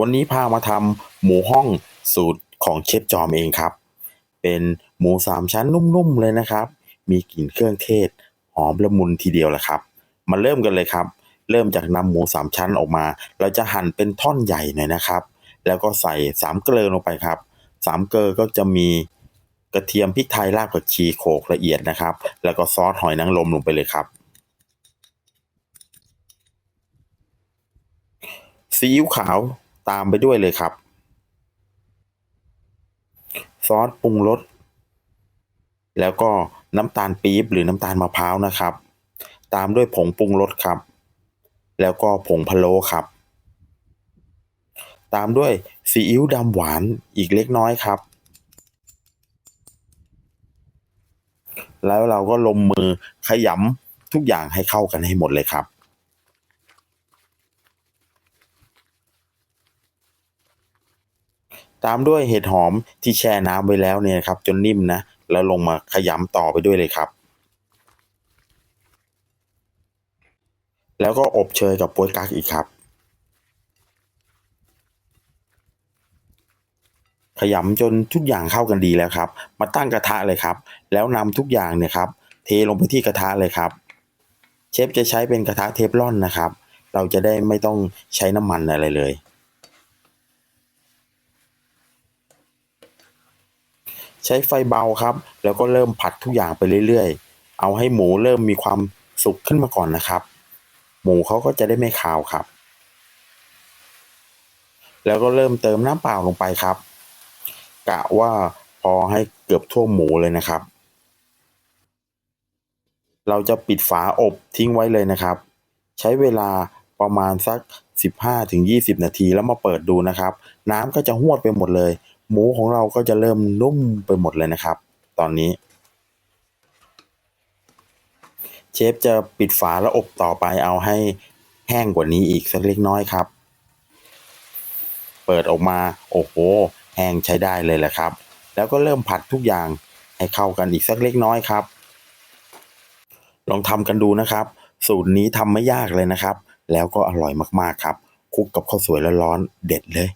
วันนี้พามาทำหมูห้องสูตรของเชฟจอมเองครับ เป็นหมูสามชั้นนุ่มๆเลยนะครับ มีกลิ่นเครื่องเทศหอมละมุนทีเดียวแหละครับ มาเริ่มกันเลยครับ เริ่มจากนำหมูสามชั้นออกมา เราจะหั่นเป็นท่อนใหญ่หน่อยนะครับ แล้วก็ใส่สามเกลือลงไปครับสามเกลือก็จะมีกระเทียมพริกไทยรากผักชีโขกละเอียดนะครับ แล้วก็ซอสหอยนางรมลงไปเลยครับซีอิ๊วขาว ตามไปด้วยเลยครับ ซอสปรุงรสแล้วก็น้ำตาลปี๊บหรือน้ำตาลมะพร้าวนะครับ ตามด้วยผงปรุงรสครับ แล้วก็ผงพะโล้ครับ ตามด้วยซีอิ๊วดำหวานอีกเล็กน้อยครับ แล้วเราก็ลงมือขยำทุกอย่างให้เข้ากันให้หมดเลยครับ ตามด้วยเห็ดหอมที่แช่น้ำไว้แล้วเนี่ยครับ จนนิ่มนะ แล้วลงมาขยำต่อไปด้วยเลยครับ แล้วก็อบเชยกับป๊ยกั๊กอีกครับ ขยำจนทุกอย่างเข้ากันดีแล้วครับ มาตั้งกระทะเลยครับ แล้วนำทุกอย่างเนี่ยครับ เทลงไปที่กระทะเลยครับ เชฟจะใช้เป็นกระทะเทฟลอนนะครับ เราจะได้ไม่ต้องใช้น้ำมันอะไรเลย ใช้ไฟเบาครับ แล้วก็เริ่มผัดทุกอย่างไปเรื่อยๆ เอาให้หมูเริ่มมีความสุกขึ้นมาก่อนนะครับ หมูเขาก็จะได้ไม่คาวครับ แล้วก็เริ่มเติมน้ำเปล่าลงไปครับ กะว่าพอให้เกือบทั่วหมูเลยนะครับ เราจะปิดฝาอบทิ้งไว้เลยนะครับ ใช้เวลาประมาณสัก 15-20 นาทีแล้วมาเปิดดูนะครับ น้ำก็จะหวดไปหมดเลย หมูของเราก็จะเริ่มนุ่มไปหมดเลยนะครับ ตอนนี้ เชฟจะปิดฝาแล้วอบต่อไปเอาให้แห้งกว่านี้อีกสักเล็กน้อยครับ เปิดออกมาโอ้โห แห้งใช้ได้เลยแหละครับ แล้วก็เริ่มผัดทุกอย่างให้เข้ากันอีกสักเล็กน้อยครับ ลองทำกันดูนะครับ สูตรนี้ทำไม่ยากเลยนะครับ แล้วก็อร่อยมากๆครับ คุกกับข้าวสวยร้อนๆเด็ดเลย